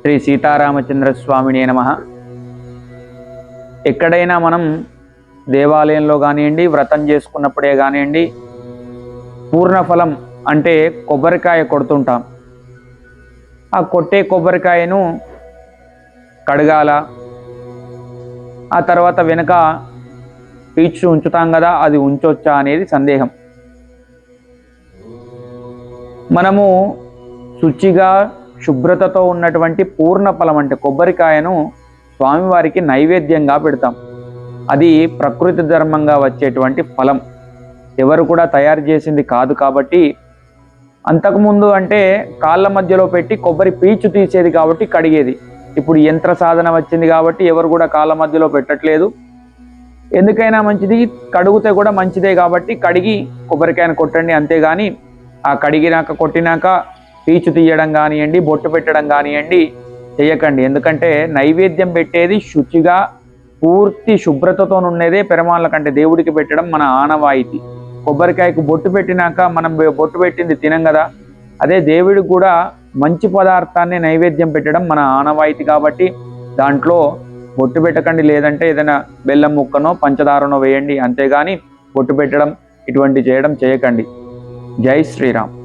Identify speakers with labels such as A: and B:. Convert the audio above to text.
A: శ్రీ సీతారామచంద్ర స్వామిని నమ. ఎక్కడైనా మనం దేవాలయంలో కానివ్వండి వ్రతం చేసుకున్నప్పుడే కానివ్వండి పూర్ణఫలం అంటే కొబ్బరికాయ కొడుతుంటాం. ఆ కొట్టే కొబ్బరికాయను కడగాల ఆ తర్వాత వెనుక పీచు ఉంచుతాం కదా అది ఉంచొచ్చా అనేది సందేహం. మనము శుచిగా శుభ్రతతో ఉన్నటువంటి పూర్ణ ఫలం అంటే కొబ్బరికాయను స్వామివారికి నైవేద్యంగా పెడతాం. అది ప్రకృతి ధర్మంగా వచ్చేటువంటి ఫలం. ఎవరు కూడా తయారు చేసింది కాదు కాబట్టి అంతకుముందు అంటే కాళ్ళ మధ్యలో పెట్టి కొబ్బరి పీచు తీసేది కాబట్టి కడిగేది. ఇప్పుడు యంత్ర సాధన వచ్చింది కాబట్టి ఎవరు కూడా కాళ్ళ మధ్యలో పెట్టట్లేదు. ఎందుకైనా మంచిది కడుగుతే కూడా మంచిదే కాబట్టి కడిగి కొబ్బరికాయను కొట్టండి అంతేగాని ఆ కడిగినాక కొట్టినాక పీచు తీయడం కానివ్వండి బొట్టు పెట్టడం కానివ్వండి చేయకండి. ఎందుకంటే నైవేద్యం పెట్టేది శుచిగా పూర్తి శుభ్రతతో ఉండేదే పెరమాళ్ళ కంటే దేవుడికి పెట్టడం మన ఆనవాయితీ. కొబ్బరికాయకు బొట్టు పెట్టినాక మనం బొట్టు పెట్టింది తినం కదా. అదే దేవుడికి కూడా మంచి పదార్థాన్ని నైవేద్యం పెట్టడం మన ఆనవాయితీ కాబట్టి దాంట్లో బొట్టు పెట్టకండి. లేదంటే ఏదైనా బెల్లం ముక్కనో పంచదారనో వేయండి. అంతేగాని బొట్టు పెట్టడం ఇటువంటి చేయడం చేయకండి. జై శ్రీరామ్.